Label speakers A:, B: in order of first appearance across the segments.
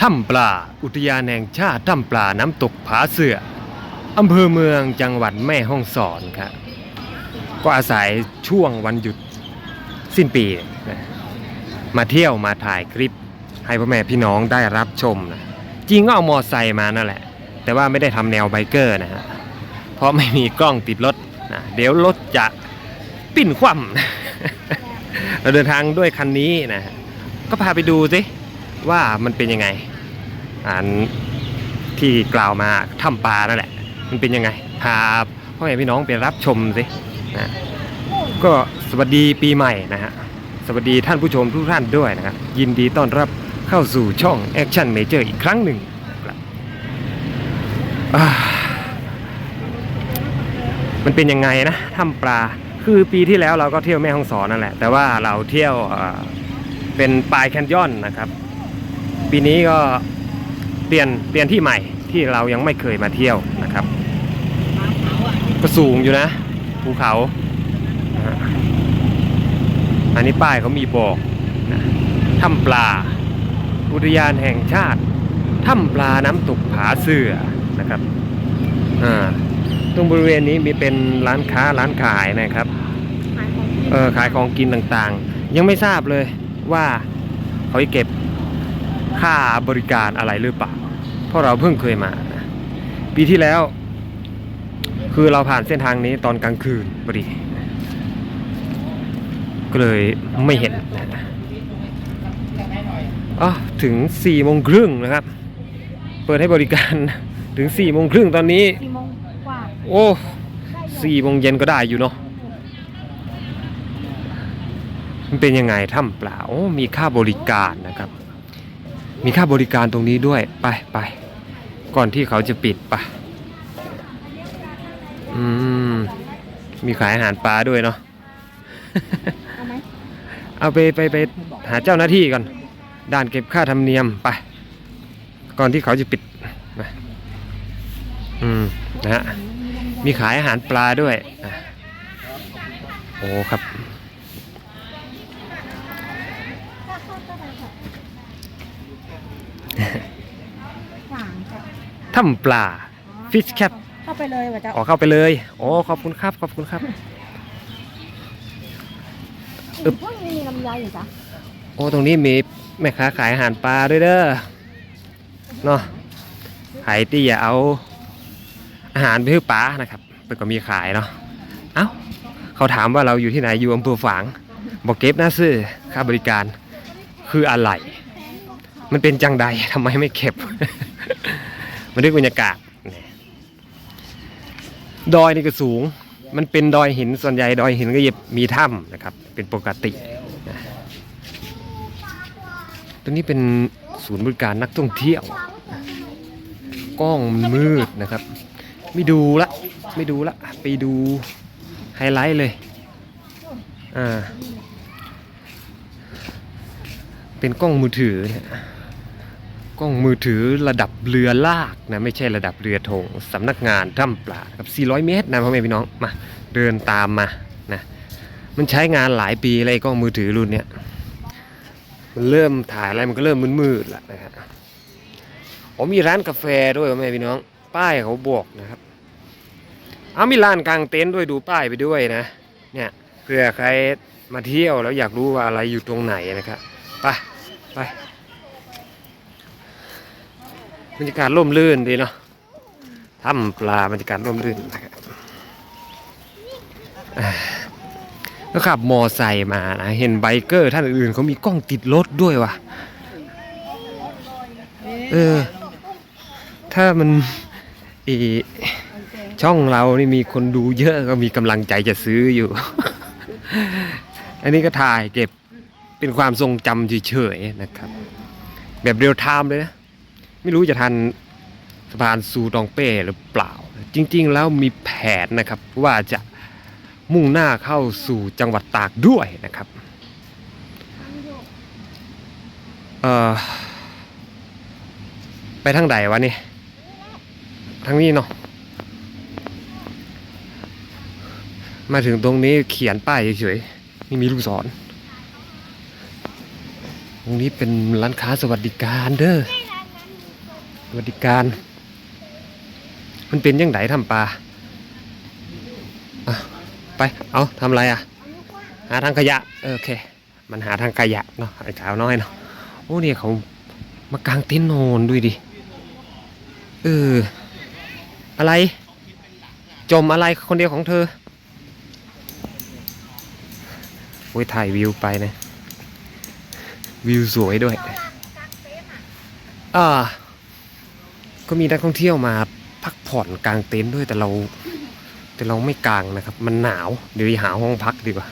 A: ถ้ำปลา อุทยานแห่งชาติถ้ำปลาน้ำตกผาเสืออำเภอเมืองจังหวัดแม่ฮ่องสอนครับก็อาศัยช่วงวันหยุดสิ้นปีนะมาเที่ยวมาถ่ายคลิป ให้พ่อแม่พี่น้องได้รับชมนะจริงก็เอามอไซค์มานั่นแหละ แต่ว่าไม่ได้ทำแนวไบเกอร์นะฮะเพราะไม่มีกล้องติดรถนะเดี๋ยวรถจะปิ้นคว่ำเราเดินทางด้วยคันนี้นะก็พาไปดูสิว่ามันเป็นยังไง อันที่กล่าวมาถ้ำปลานั่นแหละ มันเป็นยังไง พาพ่อแม่พี่น้องไปรับชมสินะก็สวัสดีปีใหม่นะฮะ สวัสดีท่านผู้ชมทุกท่านด้วยนะครับ ยินดีต้อนรับเข้าสู่ช่อง Action Major อีกครั้งหนึ่ง มันเป็นยังไงนะถ้ำปลา คือปีที่แล้วเราก็เที่ยวแม่ฮ่องสอนนั่นแหละ แต่ว่าเราเที่ยวเป็นปลายแคนยอนนะครับ ปีนี้ก็ เปลี่ยนเปลี่ยนที่ใหม่ที่เรายังไม่เคยมาเที่ยวนะครับ ก็สูงอยู่นะ ภูเขา อันนี้ป้ายเขามีบอกนะถ้ำปลา อุทยานแห่งชาติถ้ำปลาน้ำตกผาเสือนะครับอ่าตรงบริเวณนี้มีเป็นร้านค้าร้านขายนะครับเออขายของกินต่างๆ ยังไม่ทราบเลยว่าเขาเก็บค่าบริการอะไรหรือเปล่า เพราะเราเพิ่งเคยมานะปีที่แล้ว คือเราผ่านเส้นทางนี้ตอนกลางคืนพอดี ก็เลยไม่เห็นนะอ๋อถึง4ี่โมงครึ่งนะครับ เปิดให้บริการถึง4ี่โมงครึ่งตอนนี้
B: สี่โมงกว่า
A: โอ้สี่โมงเย็นก็ได้อยู่เนาะมันเป็นยังไงถ้ำเปล่าโอ้มีค่าบริการนะครับ มีค่าบริการตรงนี้ด้วย ไปไป ก่อนที่เขาจะปิดไปะอืม มีขายอาหารปลาด้วยเนาะ
B: เอาไหม
A: เอาไปไปไปหาเจ้าหน้าที่ก่อน ด่านเก็บค่าธรรมเนียมไป ก่อนที่เขาจะปิดนะอืม นะฮะ มีขายอาหารปลาด้วยอะโอ้ครับ
B: หวานจ้ะ
A: ถ้ำปลา Fish Cap
B: เข้าไปเลยว่ะจ้ะ
A: ออกเข้าไปเลยโอ้ขอบคุณครับขอบคุณครับอึ๊บ
B: พวกนี้มีลำไยอยู่จ้ะ
A: โอ้ตรงนี้มีแม่ค้าขายอาหารปลาด้วยเด้อเนาะขายตี้อย่าเอาอาหารไปให้ปลานะครับเป็นก็มีขายเนาะเอ้าเขาถามว่าเราอยู่ที่ไหนอยู่อำเภอฝางบอกเก็บหน้าซื้อค่าบริการคืออะไร มันเป็นจังใดทำไมไม่เก็บ มันด้วยบรรยากาศดอยนี่ก็สูง มันเป็นดอยหินส่วนใหญ่ดอยหินก็จะมีถ้ำนะครับ เป็นปกติตรงนี้เป็นศูนย์บริการนักท่องเที่ยวกล้องมืดนะครับ ไม่ดูละไม่ดูละไปดูไฮไลท์เลยอ่าเป็นกล้องมือถือเนี่ย กล้องมือถือระดับเรือลากนะไม่ใช่ระดับเรือธงสำนักงานถ้ำปลาครับ 400 เมตรนะพ่อแม่พี่น้องมาเดินตามมานะมันใช้งานหลายปีอะไรกล้องมือถือรุ่นเนี้ยมันเริ่มถ่ายอะไรมันก็เริ่มมืดๆแล้วนะครับผมมีร้านกาแฟด้วยพ่อแม่พี่น้อง ป้ายเขาบอกนะครับเอามีร้านกลางเต็นท์ด้วยดูป้ายไปด้วยนะ เนี่ยเผื่อใครมาเที่ยวแล้วอยากรู้ว่าอะไรอยู่ตรงไหนนะครับไปไป บรรยากาศร่มรื่นดีเนาะถ้ำปลาบรรยากาศร่มรื่นนะครับอ่าแล้วขับมอไซค์มานะ เห็นไบเกอร์ท่านอื่นเขามีกล้องติดรถด้วยว่ะ เออ ถ้ามันอีช่องเรานี่มีคนดูเยอะก็มีกำลังใจจะซื้ออยู่ อันนี้ก็ถ่ายเก็บเป็นความทรงจำเฉยๆนะครับ แบบเรียลไทม์เลยนะ ไม่รู้จะทันสะพานซูตองเป้หรือเปล่า จริง ๆ แล้วมีแผนนะครับ ว่าจะมุ่งหน้าเข้าสู่จังหวัดตากด้วยนะครับเอ่อไปทางใดวะนี่ทางนี้เนาะมาถึงตรงนี้เขียนป้ายเฉยๆไม่มีลูกศร ตรงนี้เป็นร้านค้าสวัสดิการเด้อ สวัสดิการ มันเป็นยังไงทำปลาไป เอาทำอะไรอะ หาทางขยะ โอเค มันหาทางขยะเนาะไอ้ขาวน้อยเนาะ โอ้เนี่ยเขามากางเต็นท์นอนด้วยดิ เออ อะไร จมอะไรคนเดียวของเธอโอ้ยถ่ายวิวไปนะ วิวสวยด้วย อ่า ก็มีนักท่องเที่ยวมาพักผ่อนกลางเต็นท์ด้วยแต่เรา แต่เราไม่กางนะครับ มันหนาว เดี๋ยวไปหาห้องพักดีกว่า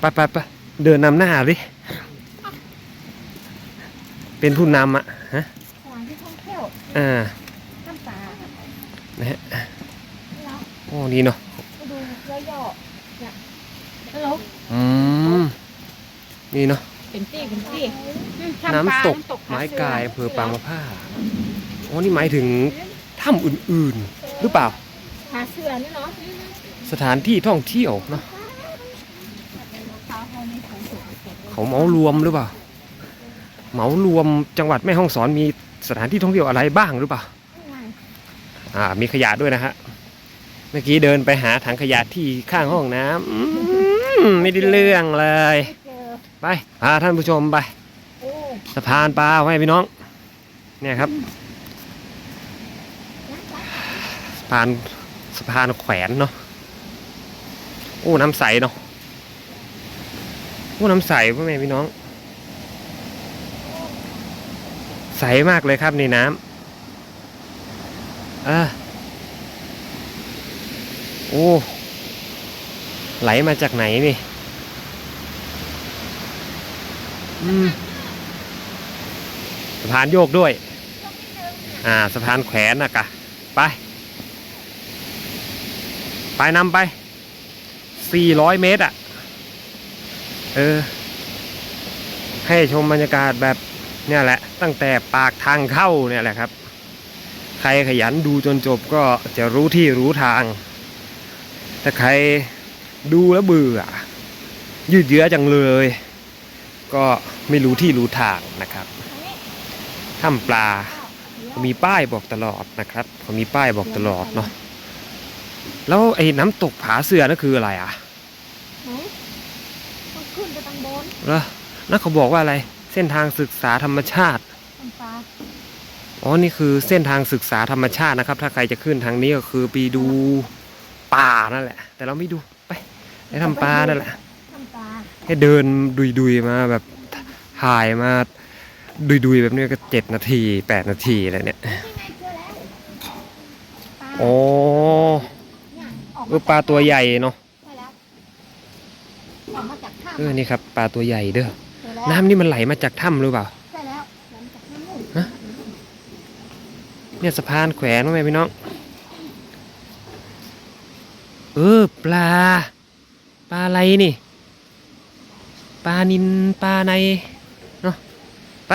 A: ไปไปไปเดินนำหน้าดิเป็นผู้นำอะฮะ
B: สถานที่ท่องเที่ยว
A: อ่า
B: ถ้ำปลา
A: นะฮะ
B: แล้ว
A: โอ้นี่เนาะ
B: ก็ดูย่อๆเนี่ยฮัลโหล
A: อืมนี่เนาะ
B: เป็นตี้เป็นตี้
A: น้ำตกไม้กายอำเภอปางมะผ้าโอ้นี่หมายถึงถ้ำอื่นๆ หรือเปล่า
B: หาเสือนี่เนาะ
A: สถานที่ท่องเที่ยวเนาะ
B: เขาเขาในของสุด
A: เขาเหมารวมหรือเปล่าเหมารวมจังหวัดแม่ฮ่องสอนมีสถานที่ท่องเที่ยวอะไรบ้างหรือเปล่า อ่ามีขยะด้วยนะฮะ เมื่อกี้เดินไปหาถังขยะที่ข้างห้องน้ำอืมไม่ได้เรื่องเลย
B: ไป
A: พาท่านผู้ชมไปสะพานปลาไว้พี่น้อง เนี่ยครับสะพานสะพานแขวนเนาะโอ้น้ำใสเนาะโอ้น้ำใสพ่อแม่พี่น้อง ใสมากเลยครับในน้ำอ่าโอ้ไหลมาจากไหนนี่ อืม สะพานโยกด้วย อ่า สะพานแขวนนะกะ ไป ไปนำไป400เมตรอะ เออ ให้ชมบรรยากาศแบบเนี่ยแหละ ตั้งแต่ปากทางเข้าเนี่ยแหละครับ ใครขยันดูจนจบก็จะรู้ที่รู้ทาง ถ้าใครดูแล้วเบื่อ ยืดเยื้อจังเลย ก็ ไม่รู้ที่รู้ทางนะครับถ้ำปลาเขามีป้ายบอกตลอดนะครับเขามีป้ายบอกตลอดเนาะแล้วไอ้น้ำตกผาเสือนั่นคืออะไรอะ
B: ไหนต้องขึ้นไปตังบน
A: แล้วนั่นเขาบอกว่าอะไร เส้นทางศึกษาธรรมชาติ
B: ถ้ำปลา
A: อ๋อ นี่คือเส้นทางศึกษาธรรมชาตินะครับ ถ้าใครจะขึ้นทางนี้ก็คือไปดูป่านั่นแหละ แต่เราไม่ดู ไปไปทำปลานั่นแหละ
B: ถ้ำปลา
A: ให้เดินดุยๆมาแบบ ถ่ายมาดุยๆ แบบนี้ก็เจ็ดนาทีแปดนาทีอะไรเนี่ย
B: ที่ไงเจอแล้วปลา
A: โอ้
B: เนี่ยออก
A: เออปลาตัวใหญ่เนาะ
B: ใช่แล้วออกมาจากถ้ำ
A: เออนี่ครับปลาตัวใหญ่เด้อ
B: เจอแล้ว
A: น้ำนี่มันไหลมาจากถ้ำหรือเปล่า
B: ใช่แล้วหลังจากน้ำมูก
A: ฮะเนี่ยสะพานแขวนว่าไงพี่น้องเออปลา ปลาอะไรนี่ ปลานินปลาในเนาะ ไป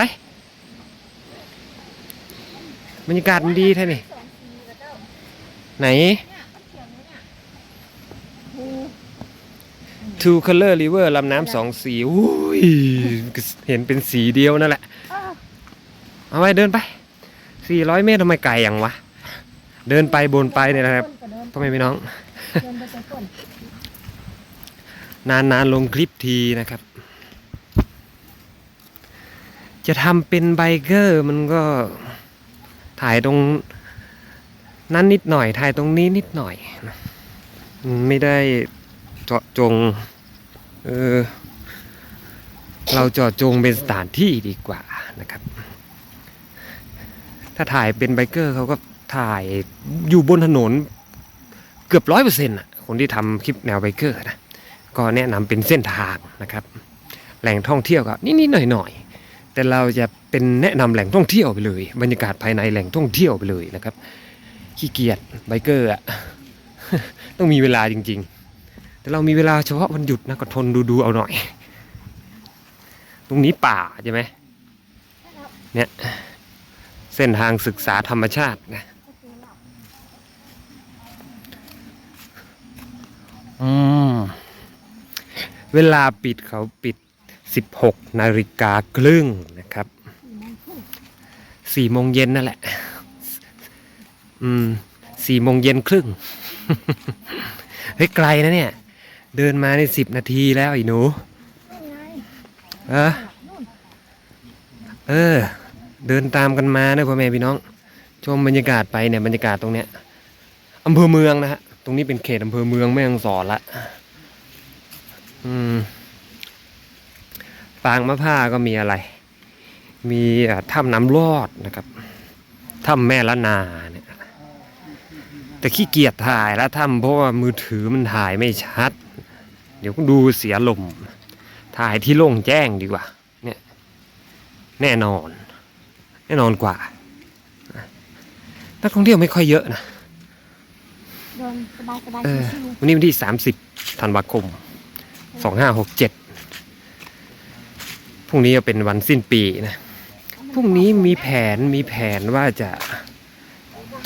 A: บรรยากาศมันดีแท้นี่
B: สองทีแล้วเจ้า
A: ไหน
B: เนี่ยมันเว้เนี่ยภู
A: Two Color River ลำน้ำสองสีอุ้ยเห็นเป็นสีเดียวนั่นแหละ
B: เอา
A: ไว้เดินไป 400 เมตรทำไมไกลอย่างวะ เดินไปบนไปเนี่ยนะครับ
B: ต้นก็เดิน
A: พ่อแม่พี่น้อง
B: นา
A: นๆลงคลิปทีนะครับ จะทำเป็นไบเกอร์มันก็ถ่ายตรงนั้นนิดหน่อย ถ่ายตรงนี้นิดหน่อย ไม่ได้เจาะจง เออ เราเจาะจงเป็นสถานที่ดีกว่านะครับ ถ้าถ่ายเป็นไบเกอร์เขาก็ถ่ายอยู่บนถนนเกือบร้อยเปอร์เซ็นต์ะคนที่ทำคลิปแนวไบเกอร์นะ ก็แนะนำเป็นเส้นทางนะครับ แหล่งท่องเที่ยวก็นิดๆหน่อยๆ แต่เราจะเป็นแนะนำแหล่งท่องเที่ยวไปเลย บรรยากาศภายในแหล่งท่องเที่ยวไปเลยนะครับ ขี้เกียจไบเกอร์อะต้องมีเวลาจริง ๆ แต่เรามีเวลาเฉพาะวันหยุดนะก็ทนดูๆเอาหน่อย ตรงนี้ป่าใช่ไหมเนี่ยเส้นทางศึกษาธรรมชาตินะ
B: ก็เจอแล้ว
A: อืมเวลาปิดเขาปิด 16 นาฬิกาครึ่งนะครับ
B: สี่โมง
A: เย็นนั่นแหละ อืมสี่โมงเย็นครึ่ง เฮ้ยไกลนะเนี่ย เดินมาในสิบนาทีแล้วไอ้หนู เออ
B: นู่น
A: เออ เดินตามกันมานะพ่อแม่พี่น้อง ชมบรรยากาศไปเนี่ยบรรยากาศตรงเนี้ยอำเภอเมืองนะฮะ ตรงนี้เป็นเขตอำเภอเมืองแม่ฮ่องสอนละ อืม ปางมะผ้าก็มีอะไร มีอ่าถ้ำน้ำรอดนะครับถ้ำแม่ละนาเนี่ยแต่ขี้เกียจถ่ายแล้วถ้ำเพราะว่ามือถือมันถ่ายไม่ชัด เดี๋ยวก็ดูเสียลมถ่ายที่โล่งแจ้งดีกว่า เนี่ยแน่นอน แน่นอนกว่านักท่องเที่ยวไม่ค่อยเยอะนะ
B: เดินสบายสบาย
A: เออ
B: ชิว
A: วันนี้วันที่ 30ธันวาคม 2567 พรุ่งนี้จะเป็นวันสิ้นปีนะ พรุ่งนี้มีแผนมีแผนว่าจะ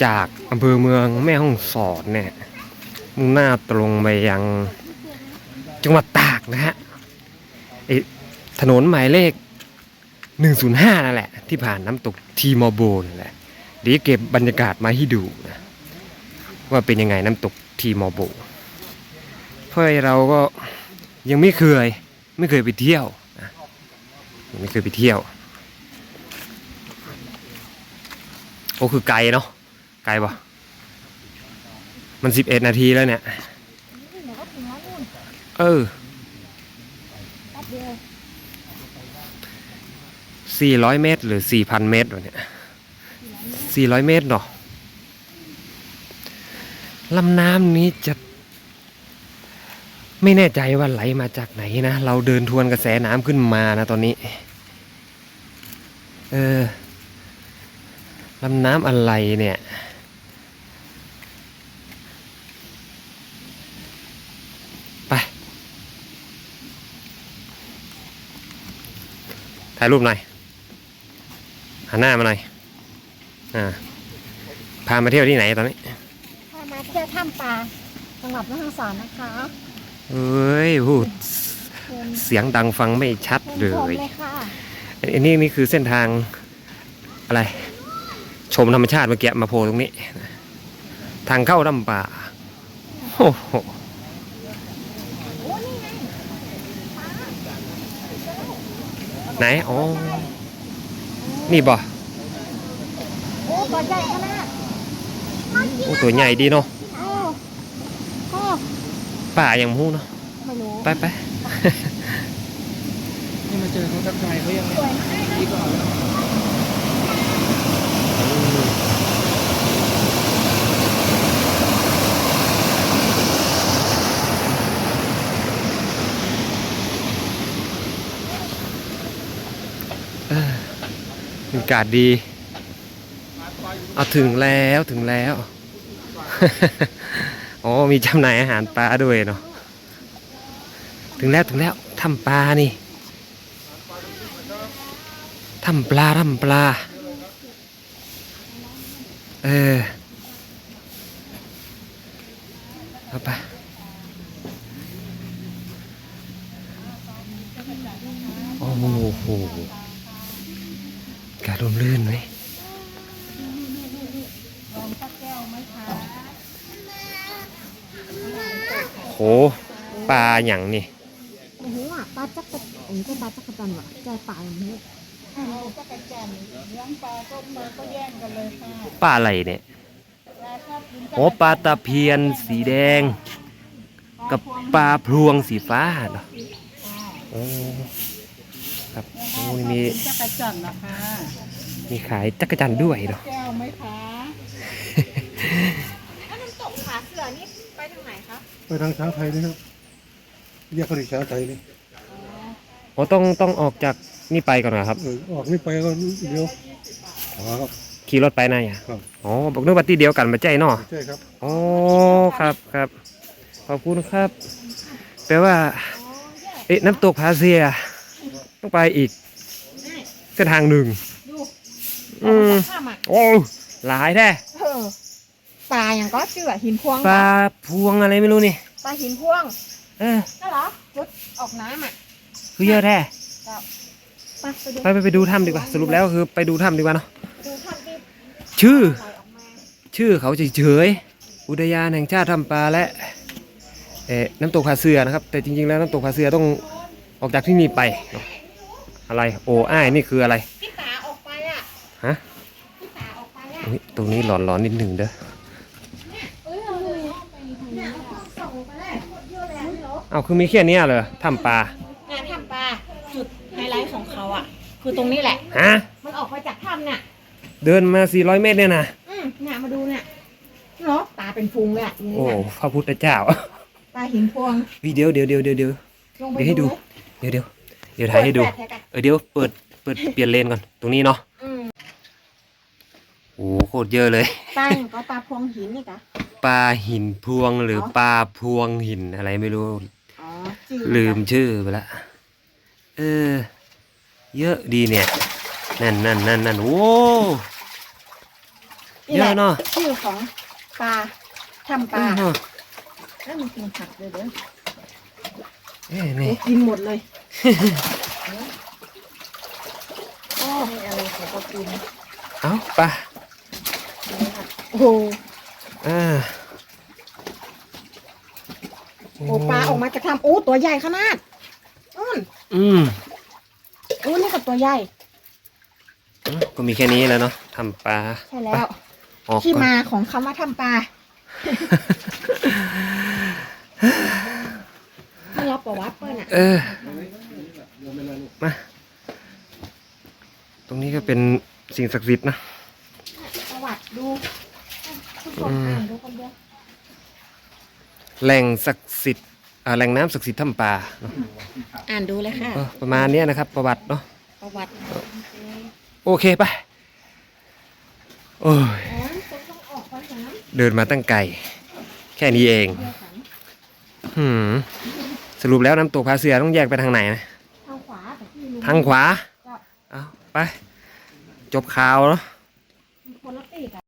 A: จากอำเภอเมืองแม่ฮ่องสอนเนี่ยมุ่งหน้าตรงไปยังจังหวัดตากนะฮะไอถนนหมายเลข 105 นั่นแหละ ที่ผ่านน้ำตกทีมอโบนั่นแหละเดี๋ยวเก็บบรรยากาศมาให้ดูนะว่าเป็นยังไงน้ำตกทีมอโบ เพราะเราก็ยังไม่เคยไม่เคยไปเที่ยว นะยังไม่เคยไปเที่ยวโอ้คือไกลเนาะไกลปะมันสิบเอ็ดนาทีแล้วเนี่ย
B: เอ
A: อสี่ร้อยเมตร หรือสี่พันเมตรวะเนี่ยสี่ร้อยเมตรเนาะลำน้ำนี้จะ ไม่แน่ใจว่าไหลมาจากไหนนะ เราเดินทวนกระแสน้ำขึ้นมานะตอนนี้ เออลำน้ำอะไรเนี่ยไปถ่ายรูปหน่อยหันหน้ามาหน่อยอ่าพามาเที่ยวที่ไหนตอนนี้
B: พามาเที่ยวถ้ำปลาจังหวัดแม่ฮ่องสอนนะคะ
A: เอ้ยพูด
B: เชิญ
A: เสียงดังฟังไม่ชัด
B: เชิญ
A: เล
B: ชม
A: ย
B: เลยค่ะ
A: อันนี้นี่คือเส้นทางอะไร ชมธรรมชาติเมื่อกี้มาโผล่ตรงนี้ ทางเข้าถ้ำป่าโอ้โห
B: โอ้นี่ไงปลา
A: ไหนอ๋อนี่บ่
B: โอ้ตัวใหญ่ขนาด
A: โอ้ตัวใหญ่ดีเนาะ
B: โอ้โอ้
A: ป่าอย่างมู้เนาะ
B: ไม่รู้
A: ไปไป
C: นี่ มาเจอเขาทักทายเขายังดีก่อนแล้ว
A: บรรยากาศดี เอาถึงแล้วถึงแล้ว อ๋อ มีจำหน่ายอาหารปลาด้วยเนาะ ถึงแล้วถึงแล้วทำปลานี่ ทำปลาทำปลา เออเอาไปโอ้โหกาศร่มรื่นไหม
B: ลองสักแก้วไหมคะ
A: โหปลาอย่างนี่
B: โอ้โหปลาจักรอันนี้ก็ปลาจักรจันทร์ว่ะใจปลาอย่างนี้
D: เราก็กระจันเลี้ยงปลาก็มาก็แย่งกันเลยค่ะ
A: ปลาอะไรเนี่ย
D: ปลาชอบกิน
A: โอ้ปลาตะเพียนสีแดง กับปลาพลวงสีฟ้าเนาะโอ้ครับโอ้ยมี
D: จักระจันนะคะ
A: มีขายจักรจันทร์ด้วยเนาะ
D: แก้วไหมคะ
B: แล้วน้ำตกผาเสือนี่ไปทางไหนคะ
C: ไปทางช้างไทยนี่ครับเรียกเขาดิช้างไทยนี่
A: โอ้ต้องต้องออกจาก นี่ไปก่อนนะครับ
C: เออออกนี่ไปก็เดียวขวาครับ
A: ขี่รถไปนายอะ
C: ครับ
A: อ๋อบอกนึกว่าที่เดียวกันมาใจเนาะ
C: ใช่ครับ
A: อ๋อครับครับ ขอบคุณครับ แปลว่า เอ๊ะน้ำตกพาเซีย ต้องไปอีกเส้นทางหนึ่ง
B: ดู
A: อืม
B: ข้ามอะ
A: โอ้หลายแท้
B: เออปลาอย่างก็ชื่ออะหินพวง
A: ปลาพวงอะไรไม่รู้นี่
B: ปลาหินพวง
A: เออ
B: นั่นเหรอรถออกน้ำอะ
A: คือเยอะแท้
B: ไปไปดู
A: ไปไปไปดูถ้ำดีกว่า สรุปแล้วคือไปดูถ้ำดีกว่าเนาะ
B: ดู
A: ชื่อ
B: ปล่อยออกมา
A: ชื่อเขาเฉยๆอุทยานแห่งชาติถ้ำปลาและเอ่อน้ำตกผาเสือนะครับ แต่จริงๆแล้วน้ำตกผาเสือต้องออกจากที่นี่ไปเนอะอะไรโอ้อ้ายนี่คืออะไร
B: พี่ตาออกไปอะ
A: ฮะ
B: พี่ตาออกไปอะ
A: อุ๊ยตรงนี้หลอนๆนิดหนึ่งเด้อ
B: เอ้ยเอาเลยเนี่ยเอาต้องส่งไปเลยเยอะแล้วเนาะ
A: เอาคือมีแค่เนี้ยเลยถ้ำปลางา
B: นถ้ำปลาจุดไฮไลท์ของเขาอะ คือตรงนี้แหละ
A: ฮะ
B: มันออกไปจากถ้ำเนี่ย
A: เดินมา 400 เมตรเนี่ยนะ
B: อืมเนี่ยมาดูเนี่ยเนาะตาเป็นฟุงเลยอะนี่
A: โอ้
B: เนี่ย
A: พระพุทธเจ้า
B: ตาหินพวง
A: เฮ้ยเดี๋ยวเดี๋ยวเดี๋ยวเดี๋ยวเดี๋ยว
B: ลงไป
A: เดี๋ยวให้ดู เดี๋ยวเดี๋ยวเดี๋ยวถ่ายให้ดู
B: เปิแฟลชกัน
A: เออเดี๋ยวเปิด เปิดเปลี่ยนเลนก่อน ตรงนี้เนาะ
B: อืม
A: โอ้โคตรเยอะเลย
B: ปลาอย่างก็ปลาพวงหินนี่กะ
A: ปลาหินพวงหรืออ
B: อ
A: ปลาพวงหินอะไรไม่รู้
B: อ๋อจืด
A: ลืมชื่อไปละ เออ เยอะดีเนี่ยนั่นนั่นนั่นนั่นโอ้
B: นี่แหละ
A: เยอะเนอะ
B: ชื่อของปลาถ้ำปลา
A: เออ
B: แล้วมันกินผักเลยเด้อ
A: เอ้ย
B: โอ้
A: นี่
B: กินหมดเลยโอ้มีอะไรเขาก็กิน
A: เอาปลา
B: โอ้โห
A: อ่า
B: โอ้ปลาออกมาจากถ้ำโอ้ตัวใหญ่ขนาดอืม
A: อืม
B: โอ้นี่กับ ตัวใหญ่
A: ก็มีแค่นี้แล้วเนาะทำปลา
B: ใช่แล้ว
A: ไปออก
B: ที่
A: ก่อน
B: มาของคำว่าถ้ำปลาไม่รับประวัติเปิ้ลอะ
A: เออ มา ตรงนี้ก็เป็นสิ่งศักดิ์สิทธิ์นะ
B: ประวัติดูทุกคนอ่านดูคนเดียว
A: แหล่งศักดิ์สิทธิ์อ่าแหล่งน้ำศักดิ์สิทธิ์ถ้ำปลาเนอะ
B: อ่านดูเลยค่ะ
A: ก็ประมาณเนี้ยนะครับ ประวัติเนาะ
B: ประวัติ
A: โอเคไปโอ้ย
B: อ๋อต้องต้องออกไปจากนั้น
A: เดินมาตั้งไกล แค่นี้เอง
B: เดียวกัน
A: หืมสรุปแล้วน้ำตกผาเสือต้องแยกไปทางไหนนะ
B: ทางขวาแต่ที่รู้
A: ทางขวา
B: จ้ะ
A: เอาไป จบข่าวเนาะ
B: คนละปีกอะ